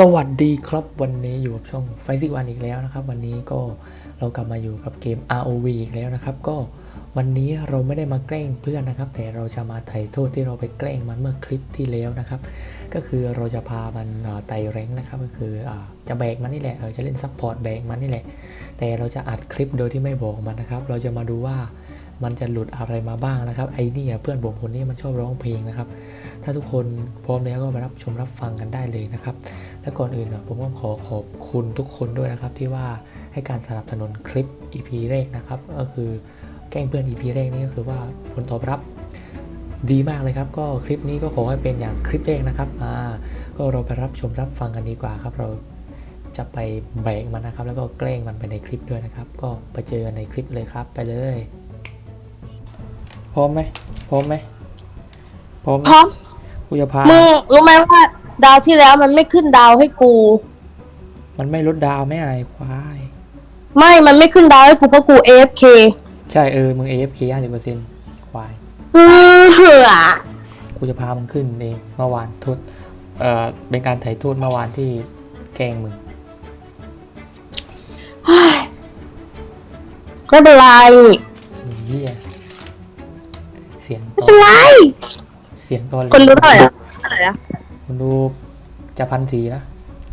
สวัสดีครับวันนี้อยู่กับช่องไฟซิกวันอีกแล้วนะครับ วันนี้ก็เรากลับมาอยู่กับเกม ROV อีกแล้วนะครับ ก็วันนี้เราไม่ได้มาแกล้งเพื่อนนะครับ แต่เราจะมาไถ่โทษที่เราไปแกล้งมันเมื่อคลิปที่แล้วนะครับ ก็คือเราจะพามันไต่แรงนะครับก็คืออาจะแบกมันนี่แหละเออจะเล่นซัพพอร์ตแบกมันนี่แหละแต่เราจะอัดคลิปโดยที่ไม่บอกมันนะครับ เราจะมาดูว่า มันจะหลุดอะไรมาบ้างนะครับ ไอ้เนี่ยเพื่อนผมคนนี้มันชอบร้องเพลงนะครับ ถ้าทุกคนพร้อมแล้วก็ไปรับชมรับฟังกันได้เลยนะครับ และก่อนอื่นผมก็ขอขอบคุณทุกคนด้วยนะครับ ที่ว่าให้การสนับสนุนคลิป EP แรกนะครับ ก็คือแกล้งเพื่อน EP แรกนี่ก็คือว่าผลตอบรับดีมากเลยครับ ก็คลิปนี้ก็ขอให้เป็นอย่างคลิปแรกนะครับอ่าก็เราไปรับชมรับฟังกันดีกว่าครับ เราจะไปแบกมันนะครับ แล้วก็แกล้งมันไปในคลิปด้วยนะครับ ก็ไปเจอกันในคลิปเลยครับไปเลย พร้อมไหมพร้อมไหมพร้อมไหมพร้อมกูจะพา มึงรู้ไหมว่า ดาวที่แล้วมันไม่ขึ้นดาวให้กู มันไม่ลดดาวไม่อะไรควายไม่มันไม่ขึ้นดาวให้กูเพราะกู AFK ใช่เออมึง AFK 50%ควายอือเหือกูจะพามึงขึ้นเองเมื่อวานโทษเอ่อเป็นการไถ่โทษเมื่อวานที่แกล้งมึงเฮ้ยไม่เป็นไร เฮีย เสียงไม่ตอเป็นนไรเสียงตอนคนรู้เท่าไหร่อะเท่าไหร่อะคนดูจะพันสีนะ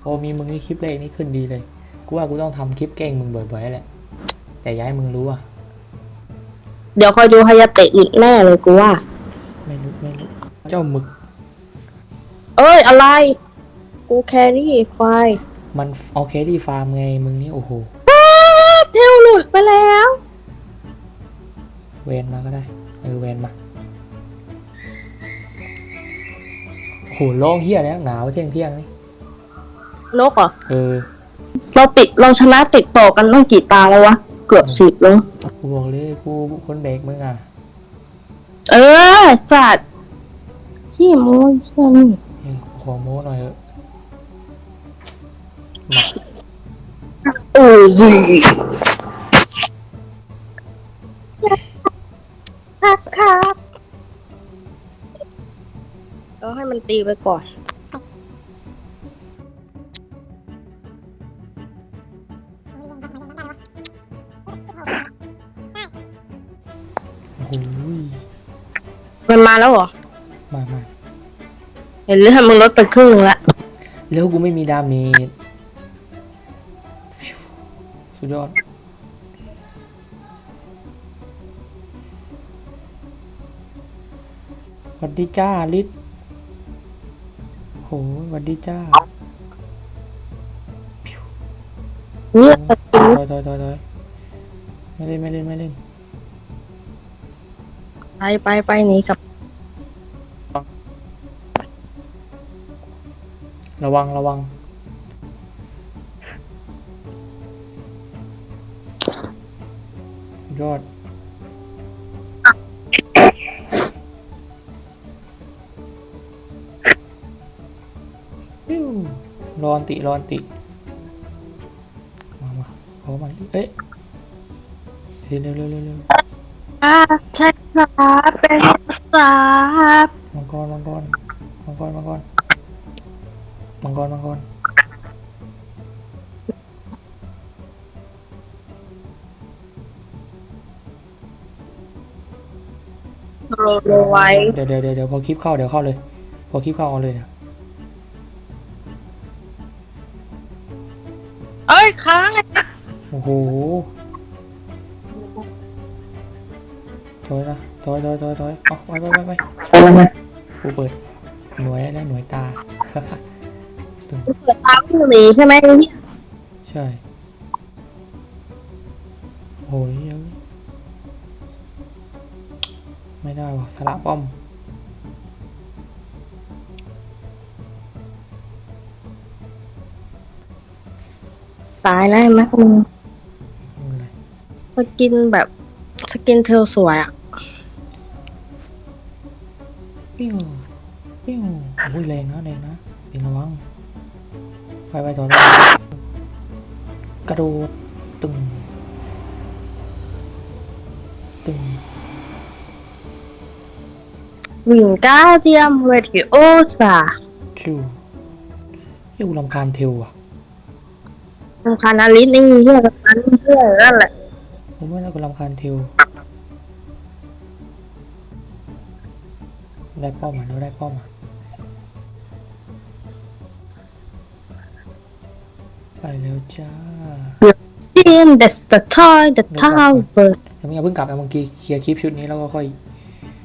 โอ้มีมึงนี่คลิปแรกนี่ขึ้นดีเลย กูว่ากูต้องทำคลิปแกล้งมึงบ่อยๆแหละ แต่อย้ายมึงรู้อะ เดี๋ยวคอยดูฮายาเตะอีกแน่เลยกูว่า ไม่รู้ไม่รู้เจ้าหมึกเอ้ยอะไร กูแครี่ควายมันเอาแครี่ฟาร์มไงมึงนี่โอ้โหอ้าเทลหลุดไปแล้ว เวนมาก็ได้ เออเวนมา โอ้โหร้องเฮียแล้วหนาวเที่ยงเที่ยงๆนี่นกเหรอเออเราติดเราชนะติดต่อกันตั้งกี่ตาแล้ววะ เกือบสิบแล้ว กูบอกเลยกูคนเบรกมึงอะเออสัตว์ขี้โม้ยเช่นเฮ้ยขอโม้หน่อยเถอะโอ้ยครับครับเรา ให้มันตีไปก่อน โอ้โหมันมาแล้วเหรอ มามาเห็นเรื่องมึงลดไปครึ่งละแล้วกูไม่มีดาเมจฟิวสุดยอด สวัสดีจ้าลิศโห สวัสดีจ้าเนี่ยถอยถอยถอยถอยไม่เล่นไม่เล่นไม่เล่นไปไปไปหนีกลับระวังระวัง ยอด อนติรอนติ มามาเอามาดิเอ๊ะเร็วเร็วเร็วเร็วเร็วอ่าใช่ครับเป็นสาบมังกรมังกรมังกรมังกรมังกรมังกรโรโรไว้เดี๋ยวเดี๋ยวเดี๋ยวเดี๋ยวพอคลิปเข้าเดี๋ยวเข้าเลย พอคลิปเข้าเอาเลยเนี่ย เอ้ยค้างไงโอ้โหถอยนะถอยถอยถอยถอยเอาไปไปไปไปกูเปิดหน่วยแล้วหน่วยตาตึงเปิดตามวิ่งหนีใช่ไหมเนี่ยใช่โอ้ยเอ้ยไม่ได้ว่ะสละป้อม ตายแล้วเห็นไหมมึงไม่เป็นไรสกินแบบสกินเทลสวยอะปิ้วปิ้วโอ้ยแรงนะแรงนะติงระวังไปไปถอยไปกระโดดตึงตึงวิ่งก้าเทียมเวทีโอสาชิวโยที่กูรำคาญเทลอะ รำคาญนาริสนี่เรื่องนั้นเรื่องนั่นแหละผมว่ากูรำคาญเทลได้ป้อมอะเราได้ป้อมอะไปแล้วจ้าทีม that's the toy the tower เดี๋ยวมึงอย่าเพิ่งกลับนะมึงเคลียร์คลิปชุดนี้แล้วก็ค่อย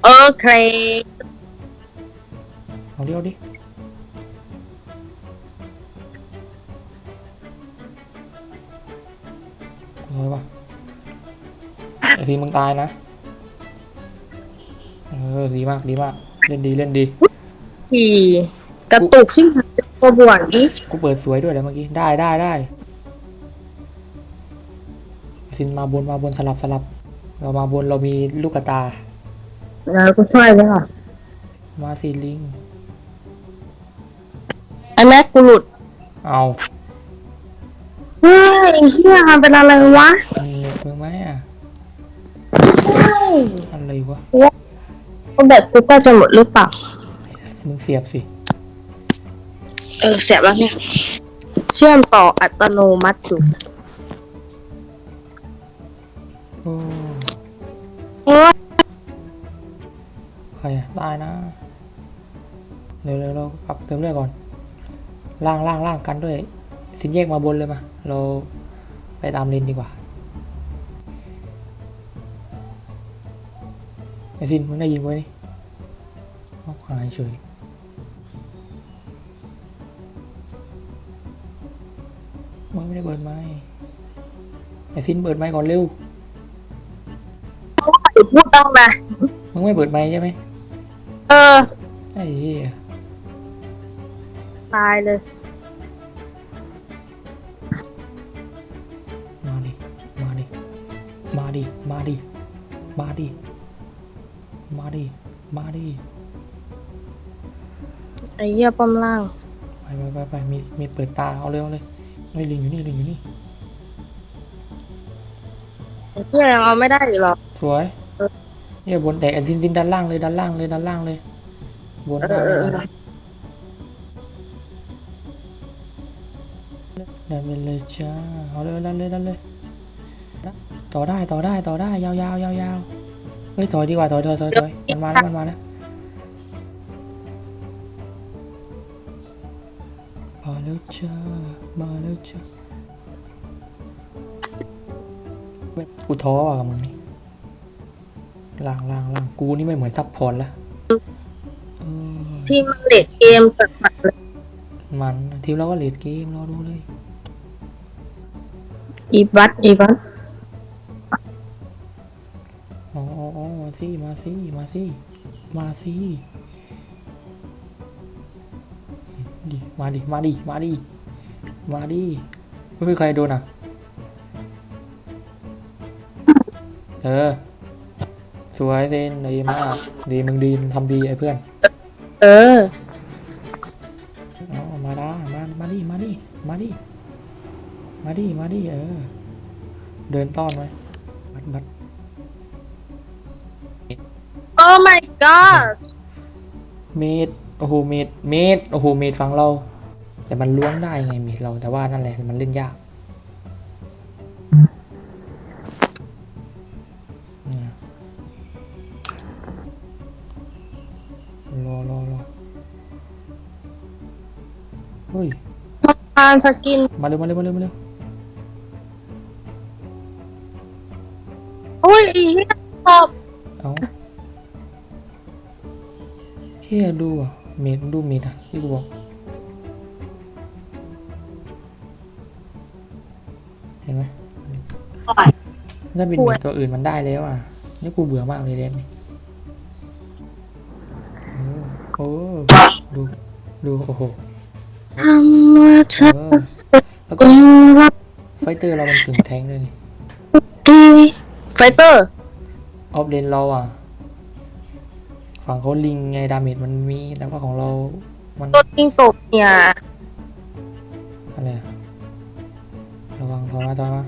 โอเค เอาเรียวดิ ไอทีมึงตายนะ เออดีมากดีมาก เล่นดีเล่นดี ที่กระตุกที่มันเป็นตัวบวนนี้กูเปิดสวยด้วยเลยเมื่อกี้ ได้ได้ได้สินมาบนมาบนสลับสลับ เรามาบนเรามีลูกกระตา แล้วก็ช่วยเลยค่ะมาสีลิงไอ้แม็กกูหลุดเอาเฮ้ยเฮียมันเป็นอะไรวะเน็ตมึงไหมอะ อะไรวะก็แบบกูก็จะหมดหรือเปล่า มึงเสียบสิ เออเสียบแล้วเนี่ย เชื่อมต่ออัตโนมัติอยู่โอ้โอ้ยใครอะตายนะเร็วเร็วเรากลับเติมเลือดก่อน ล่างล่างล่างกันด้วย สินแยกมาบนเลยมา เราไปตามเลนดีกว่า ไอสินมึงได้ยินไว้นี่เอาหายเฉยมึงไม่ได้เปิดไม้ไอสินเปิดไม้ก่อนเร็วพูดต้องนะมึงไม่เปิดไม้ใช่ไหมเออไอ้เหี้ยตายเลยมาดิมาดิมาดิมาดิมาดิมา ดิ มาดิ ไอ้เหี้ยป้อมล่าง ไปไปไปไปมีมีเปิดตาเอาเร็วเลยไอ้ยลิงอยู่นี่ลิงอยู่นี่ ไอ้เหี้ยยังเอาไม่ได้อีกหรอ สวยเนี่ยบนแต่ไอ้ซินซินด้านล่างเลยด้านล่างเลยด้านล่างเลย บนเออเออเออดันไปเลยจ้าเอาเลยดันเลยดันเลย ต่อได้ต่อได้ต่อได้ยาวยาวยาวยาวเฮ้ยถอยดีกว่าถอยถอยถอยถอยมันมาแล้วมันมาแล้วมาแล้วจ้ามาแล้วจ้ากูท้อว่ะกับมึงนี่ล่างล่างล่างกูนี่ไม่เหมือนซับพอร์ตละเออที่มันเด็ดเกมสัสๆเลยมันทีมเราก็เลดเกมรอดูเลย อีบัตอีบัต สิมาสิ มาสิ ดิมาดิ มาดิ มาดิ มาดิไม่เคยใครโดนอะ เออ สวยเซนดีมาก ดีมึงดีมึงทำดีไอ้เพื่อน เออเอามาดามามาดิ มาดิ มาดิ มาดิ มาดิ เออ เดินต้อนไว้บั โอ้ my god เมดโอ้โหเมดเมดโอ้โหเมดฝั่งเรา แต่มันล้วงได้ไงเมดเราแต่ว่านั่นแหละมันเล่นยากเนี่ยรอรอรอเฮ้ยทานสกิน มาเร็วมาเร็วมาเร็วมาเร็วอุ้ยอีเหี้ยตอบ เฮียดูอะเมดดูเมดอะที่กูบอกเห็นไหมถ้าเป็นเด็กตัวอื่นมันได้แล้วอะนี่กูเบื่อมากเลยเดมนี่เออโอ้ดูดูโอ้โหทำมาเธเอออแล้วก็เป็นรับไฟเตอร์เรามันถึงแทงเลยดีไฟเตอร์ออฟเลนเราอะ ฝั่งเขาลิงไงดาเมจมันมีแต่ว่าของเรามันตัวจริงตกเนี่ยอะไรอะระวังถอยมาถอยมา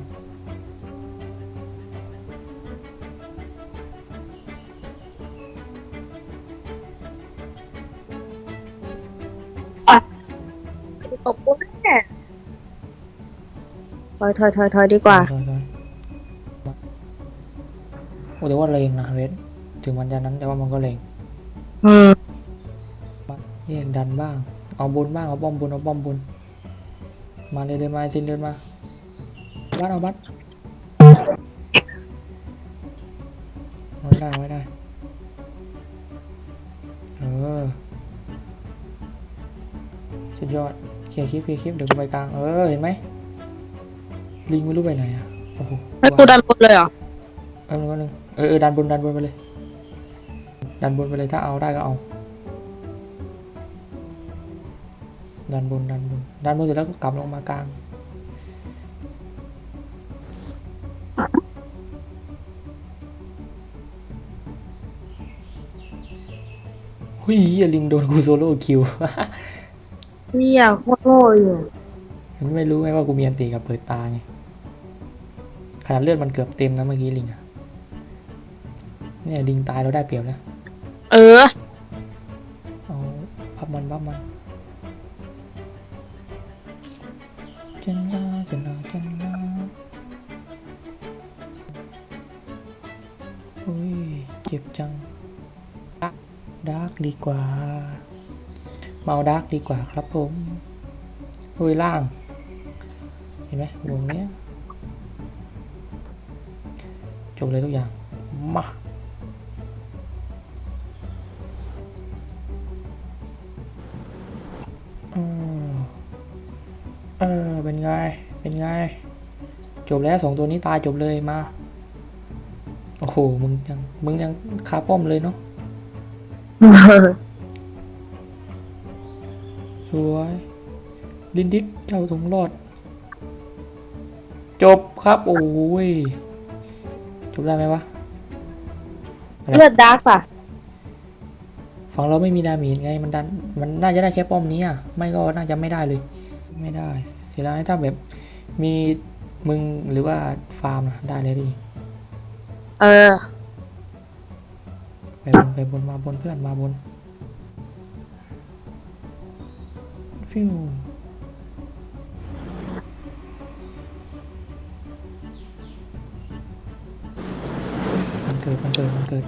ตกปุ๊บถอยถอยถอยถอยดีกว่าถอยถอยโอ้แต่ว่าเลงนะเรดถึงมันจะนั้นแต่ว่ามันก็เลง อืมแยดันบ้าง เอาบนบ้าง เอาป้อมบนเอาป้อมบน มาเลยเดินมาไอ้ซินเดินมาบัดเอาบัดไม่ได้ไม่ได้ เออ สุดยอดเคลียร์คลิปเคลียร์คลิปเดี๋ยวกูไปกลาง เออ เห็นไหม ลิงไม่รู้ไปไหนอะ โอ้โหแล้วดันบนเลยเหรอเออนึงเออเออดันบนดันบนไปเลย ดันบนไปเลยถ้าเอาได้ก็เอา ดันบนดันบนดันบนเสร็จแล้วก็กลับลงมากลาง หุยเหี้ยลิงโดนกูโซโล่คิว เฮียโคตรโง่อยู่มันไม่รู้ไงว่ากูมีอันตีกับเปิดตาไงขนาดเลือดมันเกือบเต็มนะเมื่อกี้ลิงอะเนี่ยลิงตายเราได้เปรียบแล้ว เออ เอาพับมันพับมันเจนนาจันนาจันนาอุ้ยเจ็บจังดาร์กดีกว่า เมาดาร์กดีกว่าครับผมอุ้ยล่าง เห็นไหมวงเนี้ยจบเลยทุกอย่าง มา เออ เป็นไง เป็นไง จบแล้วสองตัวนี้ตายจบเลยมา โอ้โห มึงยัง มึงยังคาป้อมเลยเนาะ สวยลินดิกเจ้าทงรอด จบครับ โอ้ย จบได้ไหมวะ เลือดดาร์กป่ะฝั่งเราไม่มีดาเมจไง มันดัน มันน่าจะได้แค่ป้อมนี้อะ ไม่ก็น่าจะไม่ได้เลย ไม่ได้ เสียดายถ้าแบบมีมึงหรือว่าฟาร์มนะได้เลยดิเออ ไปบนไปบนมาบนเพื่อนมาบน ฟิวมันเกิดมันเกิดมันเกิด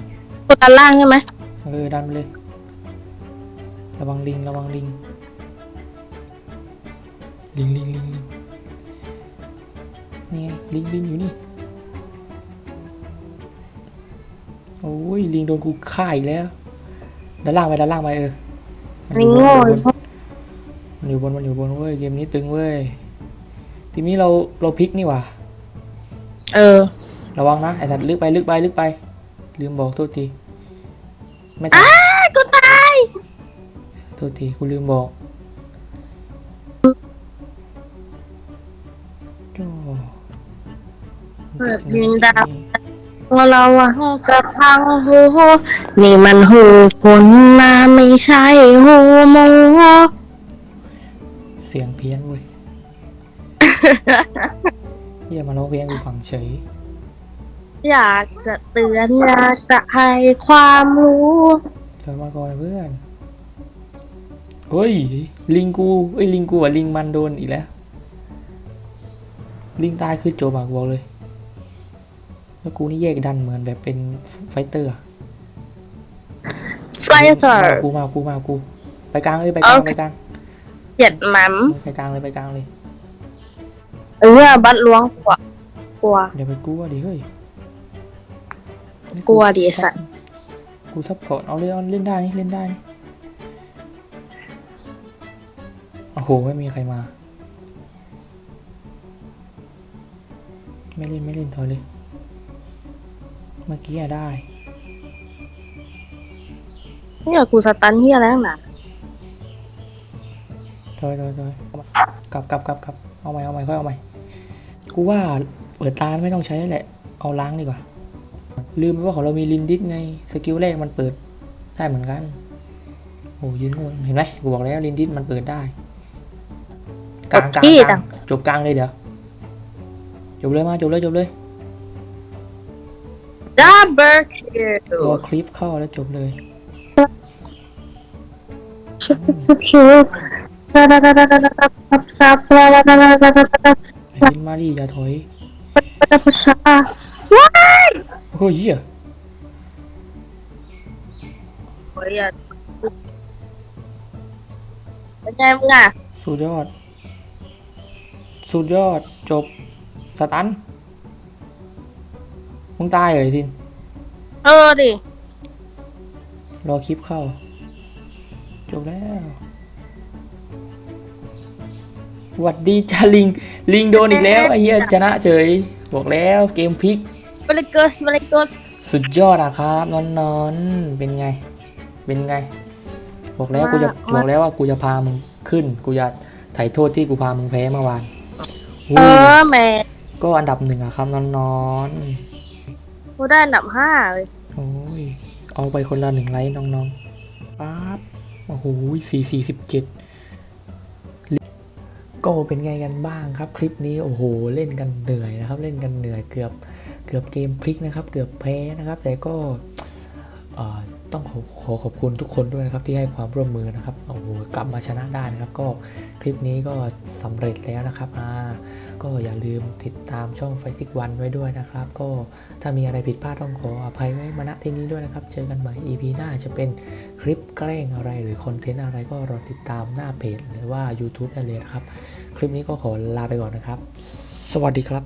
กูดันล่างใช่ไหมเออดันไปเลย ระวังลิงระวังลิง ลิงลิงลิงลิงนี่ไงลิงลิงอยู่นี่ โอ้ยลิงโดนกูฆ่าอีกแล้วด้านล่างไปด้านล่างไปเออมันลิองยู่บนโง่มันอยู่บนมันอยู่บนมันอยู่บนเว้ยเกมนี้ตึงเว้ยทีนี้เราเราพลิกนี่หว่าเออ ระวังนะไอสัตว์ลึกไปลึกไปลึกไป ลืมบอกโทษทีไม่ตายกูตายโทษทีกูลืมบอก งดังว่าเราอะจะพังหูนี่มันหูผลนะไม่ใช่หูโมเสียงเพี้ยนเว้ยเฮียมาร้องเพลงกูฟังเฉย อยากจะเตือนอยากจะให้ความรู้เธอมาก่อนเพื่อนเฮ้ย ลิงกูเอ้ยลิงกูอะลิงมันโดนอีกแล้ว ลิงตายคือจบอะกูบอกเลย แล้วกูนี่แยกดันเหมือนแบบเป็นไฟเตอร์อะไฟเตอร์ กูมากูมากูไปกลางเอ้ยไปกลางโอเคไปกลางเหยียดหมัมไปกลางเลยไปกลางเลย เออบัดล้วงกว่ากลัว เดี๋ยวไปกลัวดิเฮ้ยกลัวดิไอ้สัตว์กูซัพพอร์ตเอาเลยเอาเล่นได้นี่เล่นได้นี่โอ้โหไม่มีใครมา ไม่เล่นไม่เล่นถอยเลย เมื่อกี้อะได้ เนี่ยกูสตันเฮียแล้วนะถอยถอยถอยเอามากลับกลับกลับกลับเอาใหม่เอาใหม่ค่อยเอาใหม่ กูว่าเปิดตาไม่ต้องใช้แล้วแหละ เอาล้างดีกว่า ลืมไปว่าของเรามีลินดิสไง สกิลแรกมันเปิดได้เหมือนกัน โอ้ยืนงงเห็นไหมกูบอกแล้วลินดิสมันเปิดได้ กลางกลางกลางจบกลางเลยเดี๋ยว จบเลยมาจบเลยจบเลย ดับเบิลคิวรอคลิปเข้าแล้วจบเลยคิวไอ้ลินมาดิอย่าถอยปัตพุชาว้ายโอ้ยเหี้ยโอ้ยอะเป็นไงมึงอะสุดยอด สุดยอดจบสตัน มึงตายเลยทินเออดิ รอคลิปเข้า จบแล้วหวัดดีจ้าลิง ลิงโดนอีกแล้วไอ้เหี้ยชนะเฉย บอกแล้วเกมพลิกบริเกิสบริเกิสสุดยอดอะครับนอนนอนๆเป็นไง เป็นไง บอกแล้วกูจะบอกแล้วว่ากูจะพามึงขึ้น กูจะไถ่โทษที่กูพามึงแพ้เมื่อวานเออแหม่ก็อันดับหนึ่งอะครับนอนนอน กูได้อันดับห้าเลยโอ้ย เอาไปคนละหนึ่งไลค์น้องๆป๊าบโอ้โหสี่สี่สิบเจ็ดก็เป็นไงกันบ้างครับ คลิปนี้โอ้โหเล่นกันเหนื่อยนะครับ เล่นกันเหนื่อยเกือบเกือบเกมพลิกนะครับ เกือบแพ้นะครับ แต่ก็ ต้องขอขอขอบคุณทุกคนด้วยนะครับที่ให้ความร่วมมือนะครับโอ้โหกลับมาชนะได้นะครับ ก็คลิปนี้ก็สำเร็จแล้วนะครับอ่าก็อย่าลืมติดตามช่องไฟซิกวันไว้ด้วยนะครับ ก็ถ้ามีอะไรผิดพลาดต้องขออภัยไว้มาณที่นี้ด้วยนะครับ เจอกันใหม่ EP หน้าจะเป็นคลิปแกล้งอะไรหรือคอนเทนต์อะไรก็รอติดตามหน้าเพจหรือว่า YouTube ได้เลยนะครับ คลิปนี้ก็ขอลาไปก่อนนะครับ สวัสดีครับ